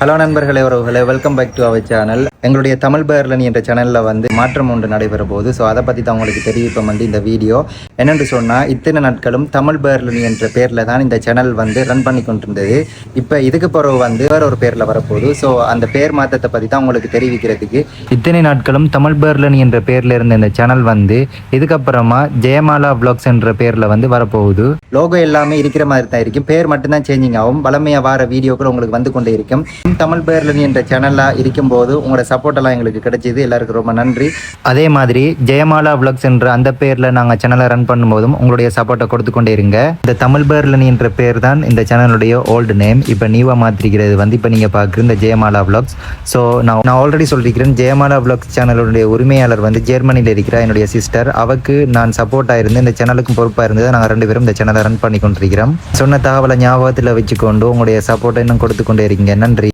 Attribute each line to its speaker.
Speaker 1: Hello நண்பர்களே உறவுகளே welcome back to our channel எங்களுடைய தமிழ் பேர்லனி என்ற சேனலில் வந்து மாற்றம் ஒன்று நடைபெற போகுது. ஸோ அதை பற்றி தான் உங்களுக்கு தெரிவிப்போம் வந்து இந்த வீடியோ. என்னென்று சொன்னால் இத்தனை நாட்களும் தமிழ் பேர்லனி என்ற பேரில் தான் இந்த சேனல் வந்து ரன் பண்ணி கொண்டிருந்தது. இப்போ இதுக்கு பிறகு வந்து வேற ஒரு பேரில் வரப்போகுது. ஸோ அந்த பேர் மாற்றத்தை பற்றி தான் உங்களுக்கு தெரிவிக்கிறதுக்கு இத்தனை நாட்களும் தமிழ் பேர்லனி என்ற பேரில் இருந்த இந்த சேனல் வந்து இதுக்கப்புறமா ஜெயமாலா ப்ளாக்ஸ் என்ற பேரில் வந்து வரப்போகுது. லோகோ எல்லாமே இருக்கிற மாதிரி தான் இருக்கும். பேர் மட்டும்தான் சேஞ்சிங் ஆகும். வளமையாக வார வீடியோக்கள் உங்களுக்கு வந்து கொண்டே இருக்கும். தமிழ் பேர்லனி என்ற சேனலாக இருக்கும்போது உங்களோட சப்போர்ட் எல்லாம் எங்களுக்கு கிடைச்சிது. எல்லாருக்கும் ரொம்ப நன்றி. அதே மாதிரி ஜெயமாலா vlogs என்ற அந்த பேரில் நாங்கள் சேனலை ரன் பண்ணும்போதும் உங்களுடைய சப்போர்ட்டை கொடுத்து கொண்டே இருங்க. இந்த தமிழ் பேர்லனி என்ற பேர் தான் இந்த சேனலுடைய ஓல்டு நேம் இப்போ நீவா மாற்றிருக்கிறது வந்து இப்போ நீங்கள் பார்க்குற இந்த ஜெயமாலா vlogs. ஸோ நான் நான் ஆல்ரெடி சொல்லியிருக்கிறேன் ஜெயமாலா vlogs சேனலுடைய உரிமையாளர் வந்து ஜெர்மனியில் இருக்கிற என்னுடைய சிஸ்டர் அவக்கு நான் சப்போர்ட்டாக இருந்து இந்த சேனலுக்கும் பொறுப்பாக இருந்தது நாங்கள் ரெண்டு பேரும் இந்த சேனலை ரன் பண்ணி கொண்டிருக்கிறோம். சொன்ன தகவலை ஞாபகத்தில் வச்சுக்கொண்டு உங்களுடைய சப்போர்ட்டை இன்னும் கொடுத்து கொண்டே இருக்கீங்க நன்றி.